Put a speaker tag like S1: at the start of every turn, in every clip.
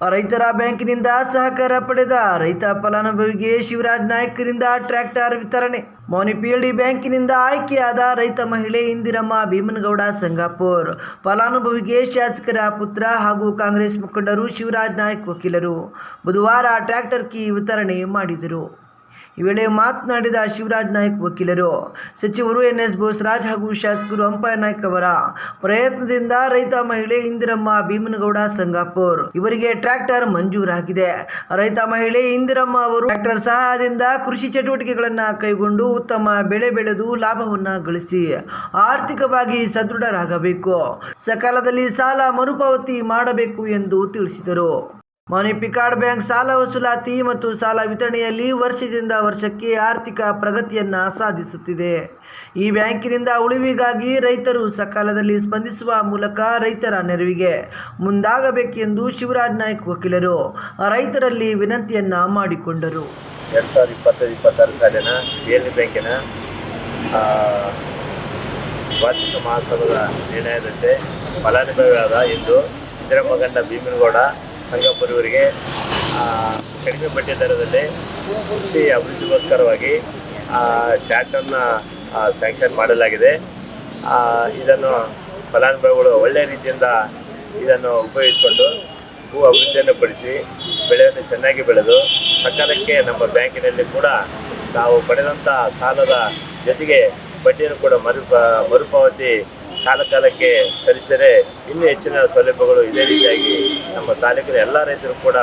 S1: ರೈತರ ಬ್ಯಾಂಕಿನಿಂದ ಸಹಕಾರ ಪಡೆದ ರೈತ ಫಲಾನುಭವಿಗೆ ಶಿವರಾಜ್ ನಾಯ್ಕರಿಂದ ಟ್ರ್ಯಾಕ್ಟರ್ ವಿತರಣೆ. ಮೋನಿಪಿಎಲ್ಡಿ ಬ್ಯಾಂಕಿನಿಂದ ಆಯ್ಕೆಯಾದ ರೈತ ಮಹಿಳೆ ಇಂದಿರಮ್ಮ ಭೀಮನಗೌಡ ಸಂಗಾಪುರ್. ಫಲಾನುಭವಿಗೆ ಶಾಸಕರ ಪುತ್ರ ಹಾಗೂ ಕಾಂಗ್ರೆಸ್ ಮುಖಂಡರು ಶಿವರಾಜ್ ನಾಯ್ಕ್ ವಕೀಲರು. ಬುಧವಾರ ಟ್ರ್ಯಾಕ್ಟರ್ ಕೀ ವಿತರಣೆ ಮಾಡಿದರು. ಈ ವೇಳೆ ಮಾತನಾಡಿದ ಶಿವರಾಜ್ ನಾಯ್ಕ್ ವಕೀಲರು, ಸಚಿವರು ಎನ್ ಎಸ್ ಬೋಸರಾಜ್ ಹಾಗೂ ಶಾಸಕರು ಅಂಪಾಯ ನಾಯ್ಕ್ ಅವರ ಪ್ರಯತ್ನದಿಂದ ರೈತ ಮಹಿಳೆ ಇಂದಿರಮ್ಮ ಭೀಮನಗೌಡ ಸಂಗಾಪುರ್. ಇವರಿಗೆ ಟ್ರ್ಯಾಕ್ಟರ್ ಮಂಜೂರಾಗಿದೆ. ರೈತ ಮಹಿಳೆ ಇಂದಿರಮ್ಮ ಅವರು ಟ್ರ್ಯಾಕ್ಟರ್ ಸಹಾಯದಿಂದ ಕೃಷಿ ಚಟುವಟಿಕೆಗಳನ್ನು ಕೈಗೊಂಡು ಉತ್ತಮ ಬೆಳೆ ಬೆಳೆದು ಲಾಭವನ್ನು ಗಳಿಸಿ ಆರ್ಥಿಕವಾಗಿ ಸದೃಢರಾಗಬೇಕು. ಸಕಾಲದಲ್ಲಿ ಸಾಲ ಮರುಪಾವತಿ ಮಾಡಬೇಕು ಎಂದು ತಿಳಿಸಿದರು. ಮನಿ ಪಿಕಾರ್ಡ್ ಬ್ಯಾಂಕ್ ಸಾಲ ವಸೂಲಾತಿ ಮತ್ತು ಸಾಲ ವಿತರಣೆಯಲ್ಲಿ ವರ್ಷದಿಂದ ವರ್ಷಕ್ಕೆ ಆರ್ಥಿಕ ಪ್ರಗತಿಯನ್ನು ಸಾಧಿಸುತ್ತಿದೆ. ಈ ಬ್ಯಾಂಕಿನಿಂದ ಉಳಿವಿಗಾಗಿ ರೈತರು ಸಕಾಲದಲ್ಲಿ ಸ್ಪಂದಿಸುವ ಮೂಲಕ ರೈತರ ನೆರವಿಗೆ ಮುಂದಾಗಬೇಕೆಂದು ಶಿವರಾಜ್ ನಾಯ್ಕ್ ವಕೀಲರು ರೈತರಲ್ಲಿ ವಿನಂತಿಯನ್ನ ಮಾಡಿಕೊಂಡರು.
S2: ಎರಡು ಸಾವಿರದ ಇಪ್ಪತ್ತೈದು, ಇಪ್ಪತ್ತಾರು ಸಾಲಿನ ಏಳನೇ ಬ್ಯಾಂಕಿನ ವಾರ್ಷಿಕ ಮಹಾಸಭದ ನಿರ್ಣಯದಂತೆ ಫಲಾನುಭವಿಯಾದ ಇಂದು ಇದರ ಮಗಂಡ ಭೀಮನಗೌಡ ಸಂಗಪ್ಪರ್ ಕಡಿಮೆ ಬಡ್ಡಿ ದರದಲ್ಲಿ ಕೃಷಿ ಅಭಿವೃದ್ಧಿಗೋಸ್ಕರವಾಗಿ ಟ್ಯಾಕ್ಟರ್ನ ಸ್ಯಾಂಕ್ಷನ್ ಮಾಡಲಾಗಿದೆ. ಇದನ್ನು ಫಲಾನುಭವಿಗಳು ಒಳ್ಳೆಯ ರೀತಿಯಿಂದ ಇದನ್ನು ಉಪಯೋಗಿಸಿಕೊಂಡು ಭೂ ಅಭಿವೃದ್ಧಿಯನ್ನು ಪಡಿಸಿ, ಬೆಳೆಯನ್ನು ಚೆನ್ನಾಗಿ ಬೆಳೆದು ಸಕಾಲಕ್ಕೆ ನಮ್ಮ ಬ್ಯಾಂಕಿನಲ್ಲಿ ಕೂಡ ನಾವು ಪಡೆದಂಥ ಸಾಲದ ಜೊತೆಗೆ ಬಡ್ಡಿಯನ್ನು ಕೂಡ ಮರು, ಮರುಪಾವತಿ ಕಾಲ ಕಾಲಕ್ಕೆ ಸಲ್ಲಿಸಿದರೆ ಇನ್ನೂ ಹೆಚ್ಚಿನ ಸೌಲಭ್ಯಗಳು ಇದೇ ರೀತಿಯಾಗಿ ನಮ್ಮ ತಾಲೂಕಿನ ಎಲ್ಲ ರೈತರು ಕೂಡ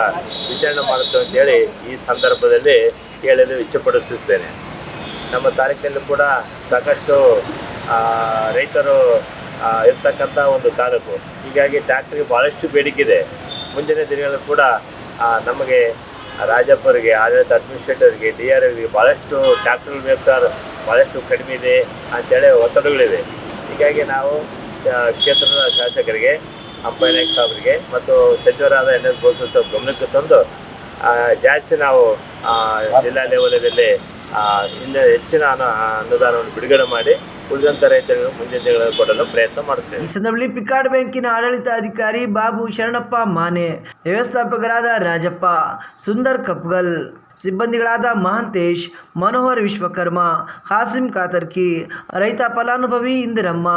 S2: ವಿತರಣೆ ಮಾಡುತ್ತೇವೆ ಅಂತೇಳಿ ಈ ಸಂದರ್ಭದಲ್ಲಿ ಹೇಳಲು ಇಚ್ಛೆಪಡಿಸುತ್ತೇನೆ. ನಮ್ಮ ತಾಲೂಕಿನಲ್ಲಿ ಕೂಡ ಸಾಕಷ್ಟು ರೈತರು ಇರ್ತಕ್ಕಂಥ ಒಂದು ತಾಲೂಕು. ಹೀಗಾಗಿ ಟ್ಯಾಕ್ಟ್ರಿಗೆ ಭಾಳಷ್ಟು ಬೇಡಿಕೆ ಇದೆ. ಮುಂದಿನ ದಿನಗಳಲ್ಲಿ ಕೂಡ ನಮಗೆ ರಾಜಪ್ಪರಿಗೆ, ಆಡಳಿತ ಅಡ್ಮಿನಿಸ್ಟ್ರೇಟರ್ಗೆ, ಡಿ ಆರ್ ಎಲ್ಗೆ ಭಾಳಷ್ಟು ಟ್ಯಾಕ್ಟರ್ ಬೇಕು ಸರ್ ಭಾಳಷ್ಟು ಕಡಿಮೆ ಇದೆ ಅಂತೇಳಿ ಒತ್ತಡಗಳಿವೆ. ಹೀಗಾಗಿ ನಾವು ಕ್ಷೇತ್ರದ ಶಾಸಕರಿಗೆ ಅಂಬೈ ನಾಯ್ಕ ಮತ್ತು ಸಚಿವರಾದ ಎನ್ ಎಸ್ ಬೋಸು ಸಾಹೇಬ್ ಗಮನಕ್ಕೆ ತಂದು ಜಾಸ್ತಿ ನಾವು ಜಿಲ್ಲಾ ಲೆವೆಲಲ್ಲಿ ಇನ್ನೂ ಹೆಚ್ಚಿನ ಅನು ಅನುದಾನವನ್ನು ಬಿಡುಗಡೆ ಮಾಡಿ ದಿನಗಳಲ್ಲಿ ಕೊಡಲು ಪ್ರಯತ್ನ ಮಾಡುತ್ತೇವೆ.
S1: ಈ ಸಂದರ್ಭದಲ್ಲಿ ಪಿಕಾರ್ಡ್ ಬ್ಯಾಂಕಿನ ಆಡಳಿತಾಧಿಕಾರಿ ಬಾಬು ಶರಣಪ್ಪ ಮಾನೆ, ವ್ಯವಸ್ಥಾಪಕರಾದ ರಾಜಪ್ಪ, ಸುಂದರ್ ಕಪ್ಗಲ್, ಸಿಬ್ಬಂದಿಗಳಾದ ಮಹಾಂತೇಶ್, ಮನೋಹರ್ ವಿಶ್ವಕರ್ಮ, ಹಾಸಿಂ ಕಾತರ್ಕಿ, ರೈತ ಫಲಾನುಭವಿ ಇಂದಿರಮ್ಮ,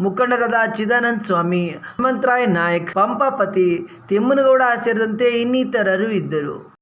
S1: ಮುಖಂಡರಾದ ಚಿದಾನಂದ ಸ್ವಾಮಿ, ಹನುಮಂತರಾಯ್ ನಾಯಕ್, ಪಂಪಾಪತಿ, ತಿಮ್ಮನಗೌಡ ಸೇರಿದಂತೆ ಇನ್ನಿತರರು ಇದ್ದರು.